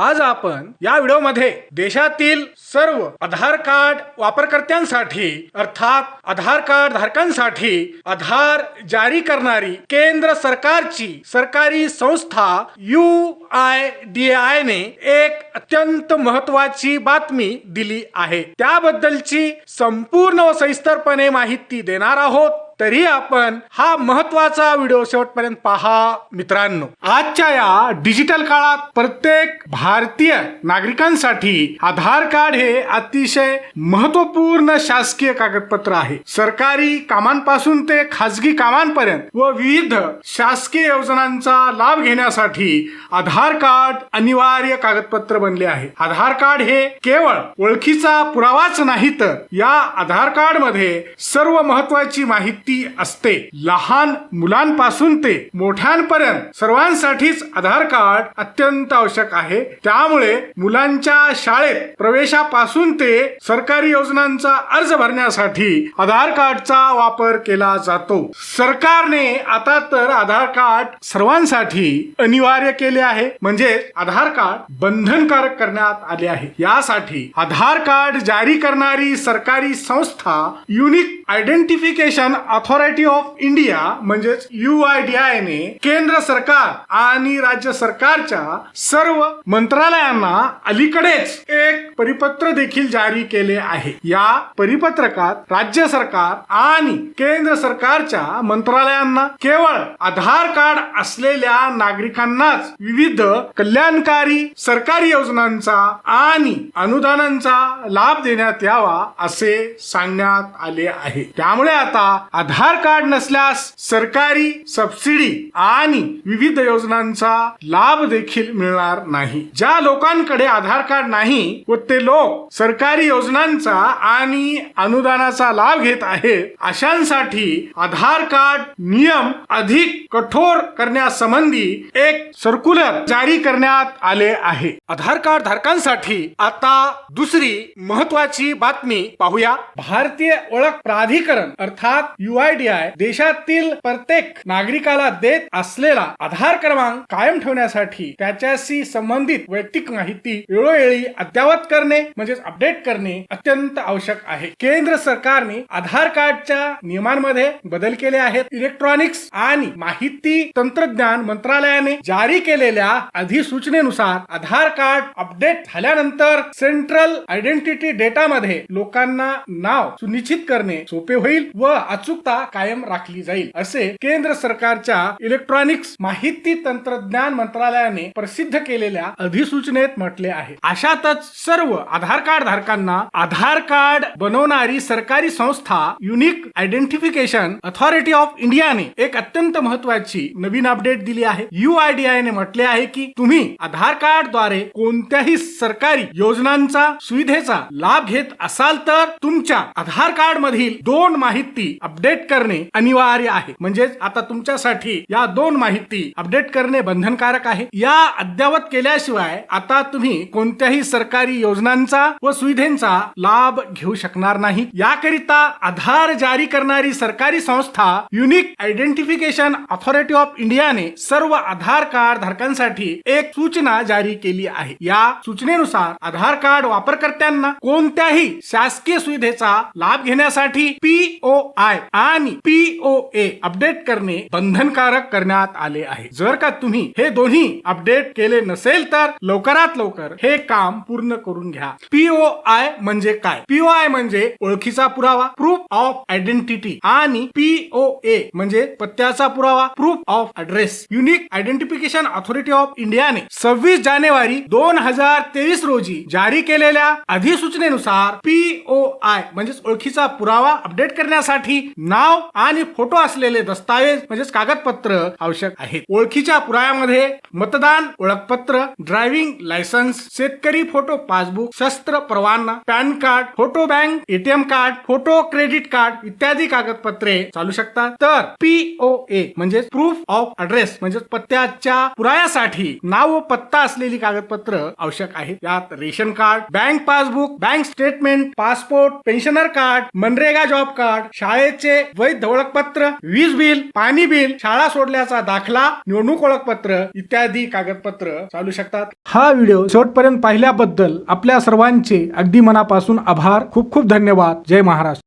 आज आपण या व्हिडिओमध्ये देशातील सर्व आधार कार्ड वापरकर्त्यांसाठी अर्थात आधार कार्ड धारकांसाठी आधार जारी करणारी केंद्र सरकारची सरकारी संस्था यू आय डी आय ने एक अत्यंत महत्वाची बातमी दिली आहे. त्याबद्दलची संपूर्ण व सविस्तरपणे माहिती देणार आहोत. तरी आपण हा महत्त्वाचा व्हिडिओ शेवटपर्यंत पहा मित्रांनो. आजच्या या डिजिटल काळात प्रत्येक भारतीय नागरिकांसाठी आधार कार्ड हे अतिशय महत्त्वपूर्ण शासकीय कागदपत्र आहे. सरकारी कामांपासून ते खाजगी कामांपर्यंत व विविध शासकीय योजनांचा लाभ घेण्यासाठी आधार कार्ड अनिवार्य कागदपत्र बनले आहे. आधार कार्ड हे केवळ ओळखीचा पुरावाच नाही तर या आधार कार्डमध्ये सर्व महत्वाची माहिती असते. लहान मुलांपासून ते मोठ्यांपर्यंत सर्वांसाठीच आधार कार्ड अत्यंत आवश्यक आहे. त्यामुळे मुलांच्या शाळेत प्रवेशापासून ते सरकारी योजनांचा अर्ज भरण्यासाठी आधार कार्डचा वापर केला जातो. सरकारने आता तर आधार कार्ड सर्वांसाठी अनिवार्य केले आहे. म्हणजे आधार कार्ड बंधनकारक करण्यात आले आहे. यासाठी आधार कार्ड जारी करणारी सरकारी संस्था unique identification authority of India म्हणजेच यू आय डी आय ने केंद्र सरकार आणि राज्य सरकारच्या सर्व मंत्रालयांना अलीकडेच एक परिपत्र देखील जारी केले आहे. या परिपत्रकात राज्य सरकार आणि केंद्र सरकारच्या मंत्रालयांना केवळ आधार कार्ड असलेल्या नागरिकांनाच विविध कल्याणकारी सरकारी योजनांचा आणि अनुदानांचा लाभ देण्यात यावा असे सांगण्यात आले आहे. त्यामुळे आता आधार कार्ड नसल्यास सरकारी सबसिडी आणि विविध योजनांचा लाभ देखील मिळणार नाही. ज्या लोकांकडे आधार कार्ड नाही व ते लोक सरकारी योजनांचा आणि अनुदानाचा लाभ घेत आहेत अशांसाठी आधार कार्ड नियम अधिक कठोर करण्यासंबंधी एक सर्क्युलर जारी करण्यात आले आहे. आधार कार्ड धारकांसाठी आता दुसरी महत्वाची बातमी पाहूया. भारतीय ओळख प्राधिकरण अर्थात युआयडीआय देशातील प्रत्येक नागरिकाला देत असलेला आधार क्रमांक कायम ठेवण्यासाठी त्याच्याशी संबंधित वैयक्तिक माहिती वेळोवेळी अद्ययावत करणे म्हणजेच अपडेट करणे अत्यंत आवश्यक आहे. केंद्र सरकारने आधार कार्डच्या नियमांमध्ये बदल केले आहेत. इलेक्ट्रॉनिक्स आणि माहिती तंत्रज्ञान मंत्रालयाने जारी केलेल्या अधिसूचनेनुसार आधार कार्ड अपडेट झाल्यानंतर सेंट्रल आयडेंटिटी डेटामध्ये लोकांना नाव सुनिश्चित करणे सोपे होईल व अचूक अचूकता कायम राखली जाईल असे केंद्र सरकारच्या इलेक्ट्रॉनिक्स माहिती तंत्रज्ञान मंत्रालयाने प्रसिद्ध केलेल्या अधिसूचनेत म्हटले आहे. अशातच सर्व आधार कार्ड धारकांना आधार कार्ड बनवणारी सरकारी संस्था युनिक आयडेंटिफिकेशन अथॉरिटी ऑफ इंडियाने एक अत्यंत महत्वाची नवीन अपडेट दिली आहे. युआयडीआय ने म्हटले आहे की तुम्ही आधार कार्डद्वारे कोणत्याही सरकारी योजनांचा सुविधेचा लाभ घेत असाल तर तुमच्या आधार कार्ड मधील दोन माहिती अपडेट करणे अनिवार्य आहे. म्हणजेच आता तुमच्यासाठी या दोन माहिती अपडेट करणे बंधनकारक आहे. या अद्ययावत केल्याशिवाय आता तुम्ही कोणत्याही सरकारी योजनांचा व सुविधेचा लाभ घेऊ शकणार नाही. याकरिता आधार जारी करणारी सरकारी संस्था युनिक आयडेंटिफिकेशन अथॉरिटी ऑफ इंडियाने सर्व आधार कार्ड धारकांसाठी एक सूचना जारी केली आहे. या सूचनेनुसार आधार कार्ड वापरकर्त्यांना कोणत्याही शासकीय सुविधेचा लाभ घेण्यासाठी पी ओ आय आणि पीओ ए अपडेट करणे बंधनकारक करण्यात आले आहे. जर का तुम्ही हे दोन्ही अपडेट केले नसेल तर लवकरात लवकर हे काम पूर्ण करून घ्या. पीओ आय म्हणजे काय? पीओ आय म्हणजे ओळखीचा पुरावा प्रूफ ऑफ आयडेंटिटी आणि पीओ ए म्हणजे पत्त्याचा पुरावा proof of address unique identification authority of इंडियाने सव्वीस जानेवारी दोन हजार तेवीस रोजी जारी केलेल्या अधिसूचनेनुसार पीओ आय म्हणजेच ओळखीचा पुरावा अपडेट करण्यासाठी नाव आणि फोटो असलेले दस्तावेज म्हणजेच कागदपत्र आवश्यक आहेत. ओळखीच्या पुराव्यामध्ये मतदान ओळखपत्र ड्रायव्हिंग लायसन्स शेतकरी फोटो पासबुक शस्त्र परवाना PAN card photo bank ATM card photo credit card इत्यादी कागदपत्रे चालू शकतात. तर पीओ ए म्हणजे प्रूफ ऑफ ऍड्रेस म्हणजे पत्त्याच्या पुराव्यासाठी नाव व पत्ता असलेली कागदपत्र आवश्यक आहेत. यात ration card bank passbook bank statement passport pensioner card MNREGA job card शाळेचे वैध ओळखपत्र वीज बिल पाणी बिल शाळा सोडल्याचा दाखला निवडणूक ओळखपत्र इत्यादी कागदपत्र चालू शकतात. हा व्हिडिओ शेवटपर्यंत पाहिल्याबद्दल आपल्या सर्वांचे अगदी मनापासून आभार. खूप खूप धन्यवाद. जय महाराष्ट्र.